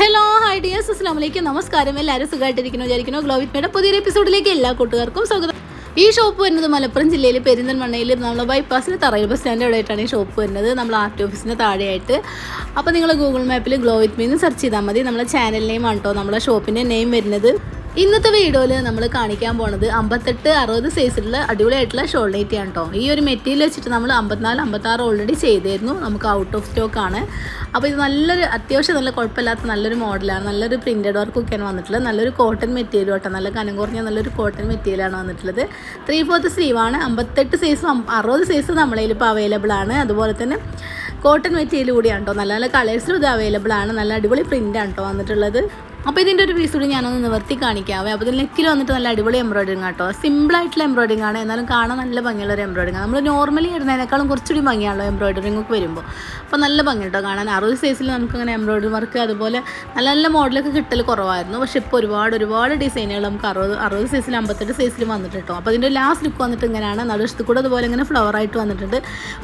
Hello hi dears അസ്ലാമലേക്ക് നമസ്കാരം. എല്ലാവരും സുഖമായിട്ടിരിക്കുന്നു വിചാരിക്കുന്നു. ഗ്ലോ വിത്ത് മേയുടെ പുതിയൊരു എപ്പിസോഡിലേക്ക് എല്ലാ കൂട്ടുകാർക്കും സ്വാഗതം. ഈ ഷോപ്പ് വരുന്നത് മലപ്പുറം ജില്ലയിൽ പെരിന്തൽമണ്ണയിൽ നമ്മൾ ബൈപ്പാസിന് തറയിൽ ബസ് സ്റ്റാൻഡ് എവിടെയായിട്ടാണ് ഈ ഷോപ്പ് വരുന്നത്. നമ്മൾ ആർട്ട് ഓഫീസിന് താഴെയായിട്ട്. അപ്പോൾ നിങ്ങൾ ഗൂഗിൾ മാപ്പിൽ ഗ്ലോ വിത്ത് മീന്ന് സെർച്ച് ചെയ്താൽ മതി. നമ്മളെ ചാനൽ നെയിം ആണ് കേട്ടോ നമ്മളെ ഷോപ്പിന്റെ നെയിം വരുന്നത്. ഇന്നത്തെ വീഡിയോയിൽ നമ്മൾ കാണിക്കാൻ പോണത് അമ്പത്തെട്ട് അറുപത് സൈസിലുള്ള അടിപൊളിയായിട്ടുള്ള ഷോൾ നൈറ്റി ആണ് കേട്ടോ ഈ ഒരു മെറ്റീരിയൽ വെച്ചിട്ട് നമ്മൾ അമ്പത്തിനാല് അമ്പത്താറ് ഓൾറെഡി ചെയ്തിരുന്നു. നമുക്ക് ഔട്ട് ഓഫ് സ്റ്റോക്ക് ആണ്. അപ്പോൾ ഇത് നല്ലൊരു അത്യാവശ്യം നല്ല കുഴപ്പമില്ലാത്ത നല്ലൊരു മോഡലാണ് നല്ലൊരു പ്രിന്റഡ് വർക്കൊക്കെയാണ് വന്നിട്ടുള്ളത്. നല്ലൊരു കോട്ടൺ മെറ്റീരിയൽ കേട്ടോ നല്ല കനം കുറഞ്ഞ നല്ലൊരു കോട്ടൺ മെറ്റീരിയലാണ് വന്നിട്ടുള്ളത്. ത്രീ ഫോർത്ത് സ്ലീവാണ് അമ്പത്തെട്ട് സൈസും അറുപത് സൈസും നമ്മളതിൽ ഇപ്പോൾ അവൈലബിൾ ആണ്. അതുപോലെ തന്നെ കോട്ടൺ മെറ്റീരിയൽ കൂടിയാണ് കേട്ടോ നല്ല നല്ല കളേഴ്സിലും ഇത് അവൈലബിൾ ആണ്. നല്ല അടിപൊളി പ്രിന്റാണ് കേട്ടോ വന്നിട്ടുള്ളത്. അപ്പോൾ ഇതിന്റെ ഒരു പീസ് കൂടി ഞാനൊന്ന് നിവർത്തി കാണിക്കാവേ. അപ്പോൾ ഇതിൽ നെക്കിൽ വന്നിട്ട് നല്ല അടിപൊളി എംബ്രോയിഡിങ് ആട്ടോ. സിമ്പിളായിട്ടുള്ള എംബ്രോയിഡിങ് ആണ്. എന്നാലും കാണാൻ നല്ല ഭംഗിയുള്ള ഒരു ആണ്. നമ്മൾ നോർമലി ഇടുന്നതിനേക്കാളും കുറച്ചുകൂടി ഭംഗിയാണല്ലോ എംബ്രോയിഡറിങ് ഒക്കെ വരുമ്പോൾ അപ്പോൾ നല്ല ഭംഗി കേട്ടോ കാണാൻ. അറുപത് സൈസിൽ നമുക്ക് അങ്ങനെ എംബ്രോയിഡറി വർക്ക് അതുപോലെ നല്ല നല്ല മോഡലൊക്കെ കിട്ടൽ കുറവായിരുന്നു. പക്ഷേ ഇപ്പോൾ ഒരുപാട് ഒരുപാട് ഡിസൈനുകൾ നമുക്ക് അറുപത് അറുപത് സൈസിൽ അമ്പത്തെട്ട് സൈസിൽ വന്നിട്ട് കേട്ടോ. അപ്പോൾ അതിന്റെ ലാസ്റ്റ് ലുക്ക് വന്നിട്ട് ഇങ്ങനെയാണ്. നടുവശത്ത് കൂടെ അതുപോലെ ഇങ്ങനെ ഫ്ലവർ ആയിട്ട് വന്നിട്ടുണ്ട്.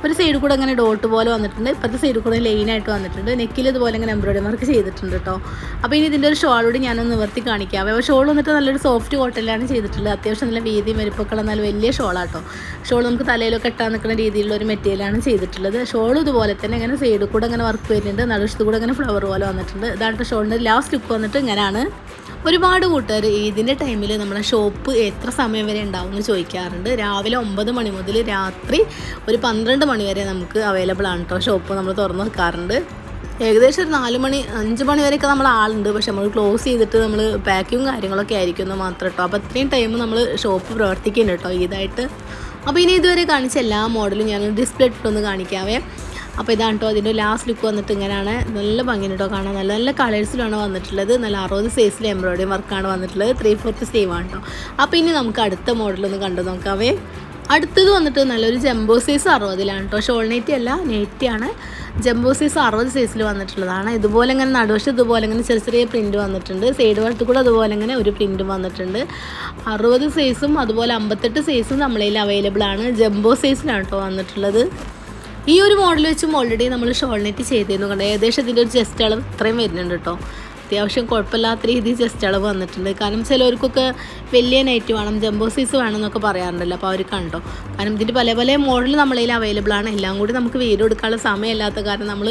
ഒരു സൈഡ് കൂടെ ഇങ്ങനെ ഡോട്ട് പോലെ വന്നിട്ടുണ്ട്. ഇപ്പോഴത്തെ സൈഡ് കൂടെ ലൈനായിട്ട് വന്നിട്ടുണ്ട്. നെക്കിൽ ഇതുപോലെ ഇങ്ങനെ എംബ്രോയിഡറി വർക്ക് ചെയ്തിട്ടുണ്ട് കേട്ടോ. അപ്പോൾ ഇനി ഇതിന്റെ ഒരു ഷോളോട് ഞാനൊന്ന് നിവർത്തി കാണിക്കാം. അപ്പോൾ ഷോൾ വന്നിട്ട് നല്ലൊരു സോഫ്റ്റ് കോട്ടനിലാണ് ചെയ്തിട്ടുള്ളത്. അത്യാവശ്യം നല്ല വീതിയും വലുപ്പമൊക്കെ നല്ല വലിയ ഷോളാട്ടോ. ഷോൾ നമുക്ക് തലയിലൊക്കെ ഇട്ടാൻ നിൽക്കുന്ന രീതിയിലുള്ള ഒരു മെറ്റീരിയലാണ് ചെയ്തിട്ടുള്ളത്. ഷോൾ ഇതുപോലെ തന്നെ ഇങ്ങനെ സൈഡിൽ കൂടെ ഇങ്ങനെ വർക്ക് വരുന്നുണ്ട്. നടുവശത്ത് കൂടെ ഇങ്ങനെ ഫ്ലവർ പോലെ വന്നിട്ടുണ്ട്. ഇതാണ് ഷോളിന്റെ ലാസ്റ്റ് ലുക്ക് വന്നിട്ട് ഇങ്ങനെയാണ്. ഒരുപാട് കൂട്ടുകാർ ഇതിന്റെ ടൈമിൽ നമ്മുടെ ഷോപ്പ് എത്ര സമയം വരെ ഉണ്ടാവും എന്ന് ചോദിക്കാറുണ്ട്. രാവിലെ ഒമ്പത് മണി മുതൽ രാത്രി ഒരു പന്ത്രണ്ട് മണി വരെ നമുക്ക് അവൈലബിൾ ആണ് കേട്ടോ ഷോപ്പ് നമ്മൾ തുറന്ന് വെക്കാറുണ്ട്. ഏകദേശം ഒരു നാല് മണി അഞ്ച് മണി വരെയൊക്കെ നമ്മൾ ആളുണ്ട്. പക്ഷെ നമ്മൾ ക്ലോസ് ചെയ്തിട്ട് നമ്മൾ പാക്കിങ്ങും കാര്യങ്ങളൊക്കെ ആയിരിക്കും എന്ന് മാത്രം കേട്ടോ അപ്പോൾ അത്രയും ടൈം നമ്മൾ ഷോപ്പ് പ്രവർത്തിക്കുന്നുണ്ട് കേട്ടോ ഇതായിട്ട്. അപ്പോൾ ഇനി ഇതുവരെ കാണിച്ച എല്ലാ മോഡലും ഞാൻ ഡിസ്പ്ലേ ഇട്ടൊന്ന് കാണിക്കാവേ. അപ്പോൾ ഇതാണ് കേട്ടോ അതിന്റെ ലാസ്റ്റ് ലുക്ക് വന്നിട്ട് ഇങ്ങനെയാണ് നല്ല ഭംഗി കേട്ടോ കാണാൻ. നല്ല നല്ല കളേഴ്സിലാണ് വന്നിട്ടുള്ളത്. നല്ല അറുപത് സൈസിൽ എംബ്രോയിഡറി വർക്കാണ് വന്നിട്ടുള്ളത്. ത്രീ ഫോർത്ത് ആണ് കേട്ടോ അപ്പോൾ ഇനി നമുക്ക് അടുത്ത മോഡലൊന്ന് കണ്ടു നോക്കാവേ. അടുത്തത് വന്നിട്ട് നല്ലൊരു ജംബോ സൈസ് അറുപതിലാണ് കേട്ടോ. ഷോൾ നെറ്റി അല്ല നെറ്റിയാണ്. ജംബോ സൈസ് അറുപത് സൈസിൽ വന്നിട്ടുള്ളതാണ്. ഇതുപോലെ ഇങ്ങനെ നടുവശം ഇതുപോലെ ഇങ്ങനെ ചെറിയ ചെറിയ പ്രിന്റ് വന്നിട്ടുണ്ട്. സൈഡ് വർത്ത് കൂടെ അതുപോലെ ഇങ്ങനെ ഒരു പ്രിന്റും വന്നിട്ടുണ്ട്. അറുപത് സൈസും അതുപോലെ അമ്പത്തെട്ട് സൈസും നമ്മളതിൽ അവൈലബിൾ ആണ്. ജംബോ സൈസിലാണ് കേട്ടോ വന്നിട്ടുള്ളത്. ഈ ഒരു മോഡൽ വെച്ചും ഓൾറെഡി നമ്മൾ ഷോൾ നെറ്റ് ചെയ്തിരുന്നു കണ്ടോ? ഏകദേശം ഇതിന്റെ ഒരു ജസ്റ്റ് അളവ് ഇത്രയും വരുന്നുണ്ട് കേട്ടോ. അത്യാവശ്യം കുഴപ്പമില്ലാത്ത രീതിയിൽ ജസ്റ്റ് അളവ് വന്നിട്ടുണ്ട്. കാരണം ചിലവർക്കൊക്കെ വലിയ നൈറ്റ് വേണം ജംബോ സൈസ് വേണം എന്നൊക്കെ പറയാറുണ്ടല്ലോ. അപ്പോൾ അവർ കണ്ടോ? കാരണം ഇതിന്റെ പല പല മോഡൽ നമ്മളതിൽ അവൈലബിൾ ആണ്. എല്ലാം കൂടി നമുക്ക് വീട് എടുക്കാനുള്ള സമയമില്ലാത്ത കാരണം നമ്മൾ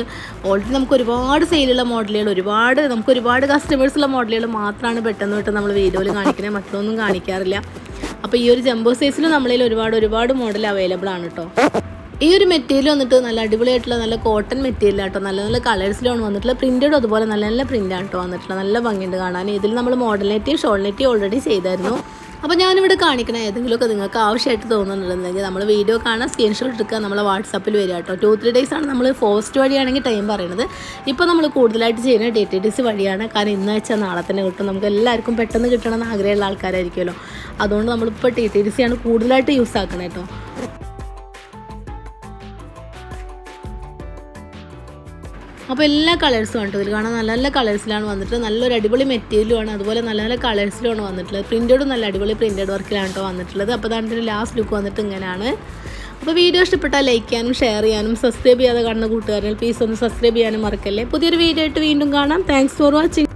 ഓൾറെഡി നമുക്ക് ഒരുപാട് സെയിലുള്ള മോഡലുകൾ ഒരുപാട് നമുക്ക് ഒരുപാട് കസ്റ്റമേഴ്സുള്ള മോഡലുകൾ മാത്രമാണ് പെട്ടെന്ന് പെട്ടെന്ന് നമ്മൾ വീഡിയോയിൽ കാണിക്കുന്നത് മറ്റൊന്നും കാണിക്കാറില്ല. അപ്പോൾ ഈ ഒരു ജംബോ സൈസിൽ നമ്മളതിൽ ഒരുപാട് ഒരുപാട് മോഡൽ അവൈലബിൾ ആണ് കേട്ടോ ഈ ഒരു മെറ്റീരിയൽ വന്നിട്ട് നല്ല അടിപൊളിയായിട്ടുള്ള നല്ല കോട്ടൺ മെറ്റീരിയൽ ആട്ടോ. നല്ല നല്ല കളേഴ്സിലാണ് വന്നിട്ടുള്ള. പ്രിന്റഡ് അതുപോലെ നല്ല നല്ല പ്രിന്റ് ആട്ടോ വന്നിട്ടുള്ളത്. നല്ല ഭംഗിയുണ്ട് കാണാൻ. ഇതിൽ നമ്മൾ മോഡൽ ഷോൾനേറ്റീവ് ഷോൾ നെറ്റി ഓൾറെഡി ചെയ്തായിരുന്നു. അപ്പോൾ ഞാനിവിടെ കാണിക്കണ ഏതെങ്കിലുമൊക്കെ നിങ്ങൾക്ക് ആവശ്യമായിട്ട് തോന്നുന്നുണ്ടെങ്കിൽ നമ്മൾ വീഡിയോ കാണാൻ സ്ക്രീൻഷോട്ട് എടുക്കുക. നമ്മളെ വാട്സാപ്പിൽ വരിക കേട്ടോ. ടു ത്രീ ഡേയ്സ് ആണ് നമ്മൾ പോസ്റ്റ് വഴിയാണെങ്കിൽ ടൈം പറയുന്നത് ഇപ്പോൾ നമ്മൾ കൂടുതലായിട്ട് ചെയ്യുന്ന ഡി ടി ഡി വഴിയാണ്. കാരണം ഇന്ന് വെച്ചാൽ നാളെ തന്നെ കിട്ടും. നമുക്ക് എല്ലാവർക്കും പെട്ടെന്ന് കിട്ടണമെന്ന് ആഗ്രഹമുള്ള ആൾക്കാരായിരിക്കുമല്ലോ. അതുകൊണ്ട് നമ്മളിപ്പോൾ ടി ടി ഡി സി ആണ് കൂടുതലായിട്ട് യൂസ് ആക്കണേ കേട്ടോ. അപ്പോൾ എല്ലാ കളേഴ്സും ഉണ്ട് ഇതിൽ കാണാൻ നല്ല നല്ല കളേഴ്സിലാണ് വന്നിട്ട് നല്ലൊരു അടിപൊളി മെറ്റീരിയലുമാണ് അതുപോലെ നല്ല നല്ല കളേഴ്സിലുമാണ് വന്നിട്ടുള്ളത്. പ്രിന്റഡും നല്ല അടിപൊളി പ്രിന്റഡ് വർക്കിലാണ് കേട്ടോ വന്നിട്ടുള്ളത്. അപ്പോൾ അതാണ് ലാസ്റ്റ് ലുക്ക് വന്നിട്ട് ഇങ്ങനെയാണ്. അപ്പോൾ വീഡിയോ ഇഷ്ടപ്പെട്ടാൽ ലൈക്ക് ചെയ്യാനും ഷെയർ ചെയ്യാനും സബ്സ്ക്രൈബ് ചെയ്യാതെ കാണുന്ന കൂട്ടുകാരിൽ പ്ലീസ് ഒന്ന് സബ്സ്ക്രൈബ് ചെയ്യാനും മറക്കല്ലേ. പുതിയൊരു വീഡിയോ ആയിട്ട് വീണ്ടും കാണാം. Thanks for watching